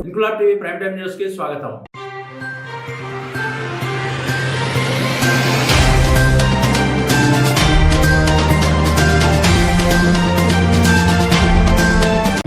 ఇంకులాబ్ TV prime time న్యూస్కి స్వాగతం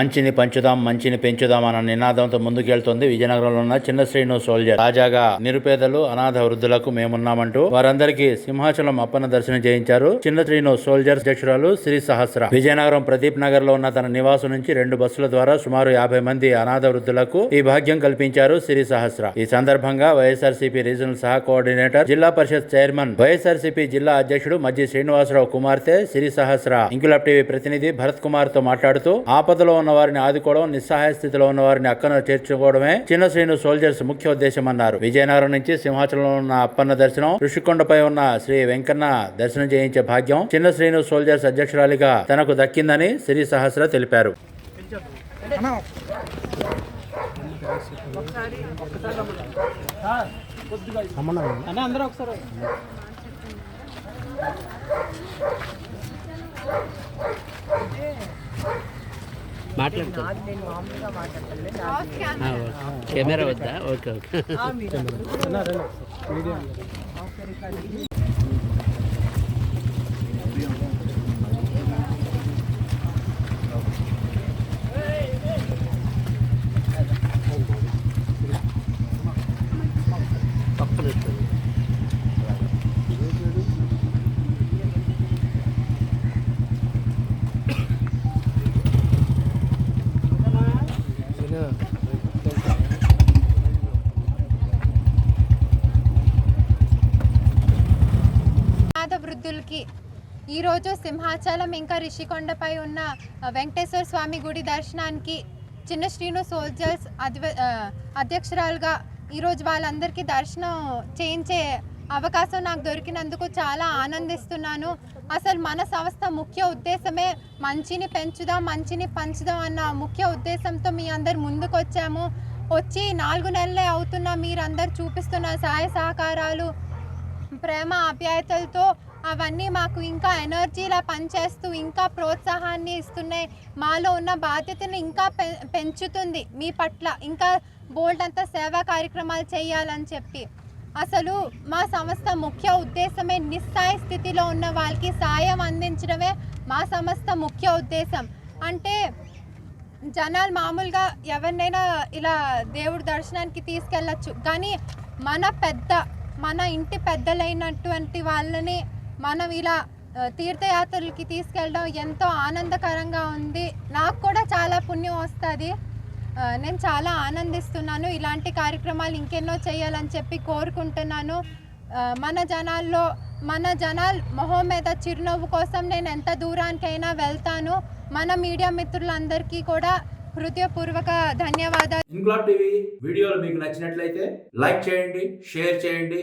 మంచిని పంచుదాం మంచిని పెంచుదాం అన్న నినాదంతో ముందుకెళ్తుంది విజయనగరంలో ఉన్న చిన్న శ్రీను సోల్జర్ తాజాగా నిరుపేదలు అనాథ వృద్ధులకు మేమున్నామంటూ వారందరికీ సింహాచలం అప్పన్న దర్శనం చేయించారు చిన్న శ్రీను సోల్జర్ అధ్యక్షురాలు శ్రీ సహస్ర. విజయనగరం ప్రదీప్ నగర్లో ఉన్న తన నివాసం నుంచి రెండు బస్సుల ద్వారా సుమారు యాభై మంది అనాథ వృద్ధులకు ఈ భాగ్యం కల్పించారు శ్రీ సహస్ర. ఈ సందర్భంగా వైఎస్ఆర్సీపీ రీజనల్ సహ కోఆర్డినేటర్ జిల్లా పరిషత్ చైర్మన్ వైఎస్ఆర్సీపీ జిల్లా అధ్యక్షుడు మజ్జి శ్రీనివాసరావు కుమార్తె శ్రీ సహస్ర. ఇంకులాబ్ టీవీ ప్రతినిధి భరత్ కుమార్తో మాట్లాడుతూ ఆపదలో ఉన్న వారిని ఆదుకోవడం నిస్సహాయ స్థితిలో ఉన్న వారిని అక్కన చేర్చుకోవడమే చిన్న శ్రీను సోల్జర్స్ ముఖ్య ఉద్దేశం అన్నారు విజయనగరం నుంచి సింహాచలంలో ఉన్న అప్పన్న దర్శనం ఋషికొండపై ఉన్న శ్రీ వెంకన్న దర్శనం చేయించే భాగ్యం చిన్న శ్రీను సోల్జర్స్ అధ్యక్షురాలిగా తనకు దక్కిందని శ్రీ సహస్ర తెలిపారు. అన్న అందరూ ఒకసారి మాట్లాడుతా. కెమెరా వద్దా? Okay okay. వృద్ధులకి ఈరోజు సింహాచలం ఇంకా రిషికొండపై ఉన్న వెంకటేశ్వర స్వామి గుడి దర్శనానికి చిన్న శ్రీను సోల్జర్స్ అధ్వ అధ్యక్షురాలుగా ఈరోజు వాళ్ళందరికీ దర్శనం చేయించే అవకాశం నాకు దొరికినందుకు చాలా ఆనందిస్తున్నాను. అసలు మన సంస్థ ముఖ్య ఉద్దేశమే మంచిని పెంచుదాం మంచిని పంచుదాం అన్న ముఖ్య ఉద్దేశంతో మీ అందరు ముందుకు వచ్చాము వచ్చి నాలుగు నెలలే అవుతున్నా మీరందరు చూపిస్తున్న సహాయ సహకారాలు ప్రేమ ఆప్యాయతలతో అవన్నీ మాకు ఇంకా ఎనర్జీలా పనిచేస్తూ ఇంకా ప్రోత్సాహాన్ని ఇస్తున్నాయి. మాలో ఉన్న బాధ్యతను ఇంకా పె పెంచుతుంది మీ పట్ల. ఇంకా బోల్డ్ అంత సేవా కార్యక్రమాలు చేయాలని చెప్పి. అసలు మా సంస్థ ముఖ్య ఉద్దేశమే నిస్సాయ స్థితిలో ఉన్న వాళ్ళకి సాయం అందించడమే మా సంస్థ ముఖ్య ఉద్దేశం. అంటే జనాలు మామూలుగా ఎవరినైనా ఇలా దేవుడి దర్శనానికి తీసుకెళ్ళచ్చు. కానీ మన పెద్ద మన ఇంటి పెద్దలైనటువంటి వాళ్ళని మనం ఇలా తీర్థయాత్రలకి తీసుకెళ్ళడం ఎంతో ఆనందకరంగా ఉంది. నాకు కూడా చాలా పుణ్యం వస్తుంది. నేను చాలా ఆనందిస్తున్నాను. ఇలాంటి కార్యక్రమాలు ఇంకెన్నో చేయాలని చెప్పి కోరుకుంటున్నాను. మన జనాల్లో మన జనాల్ మొహం మీద చిరునవ్వు కోసం నేను ఎంత దూరానికైనా వెళ్తాను. మన మీడియా మిత్రులందరికీ కూడా హృదయపూర్వక ధన్యవాదాలు. ఇంక్లాబ్ టీవీ వీడియోలు మీకు నచ్చినట్లయితే లైక్ చేయండి షేర్ చేయండి.